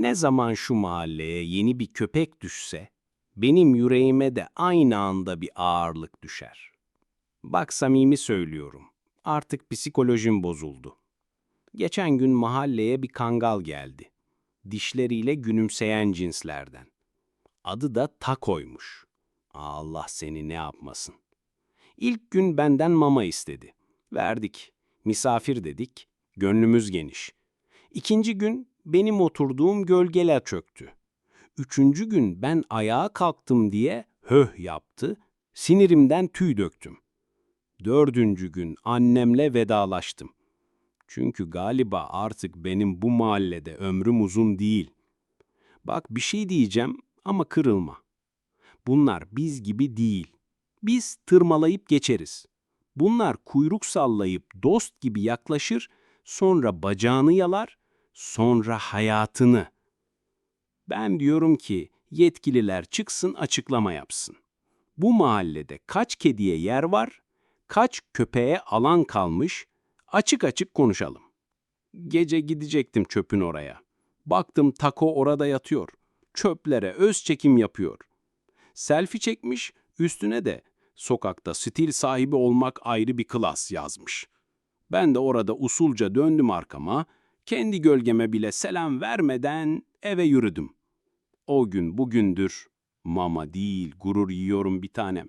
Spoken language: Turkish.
Ne zaman şu mahalleye yeni bir köpek düşse, benim yüreğime de aynı anda bir ağırlık düşer. Bak samimi söylüyorum, artık psikolojim bozuldu. Geçen gün mahalleye bir kangal geldi. Dişleriyle gülümseyen cinslerden. Adı da Tako'ymuş. Allah seni ne yapmasın. İlk gün benden mama istedi. Verdik. Misafir dedik. Gönlümüz geniş. İkinci gün benim oturduğum gölgeler çöktü. Üçüncü gün ben ayağa kalktım diye höh yaptı. Sinirimden tüy döktüm. Dördüncü gün annemle vedalaştım. Çünkü galiba artık benim bu mahallede ömrüm uzun değil. Bak bir şey diyeceğim ama kırılma. Bunlar biz gibi değil. Biz tırmalayıp geçeriz. Bunlar kuyruk sallayıp dost gibi yaklaşır, sonra bacağını yalar, sonra hayatını. Ben diyorum ki yetkililer çıksın açıklama yapsın. Bu mahallede kaç kediye yer var, kaç köpeğe alan kalmış, açık açık konuşalım. Gece gidecektim çöpün oraya. Baktım tako orada yatıyor. Çöplere öz çekim yapıyor. Selfie çekmiş, üstüne de sokakta stil sahibi olmak ayrı bir klas yazmış. Ben de orada usulca döndüm arkama, kendi gölgeme bile selam vermeden eve yürüdüm. O gün bugündür mama değil gurur yiyorum bir tanem.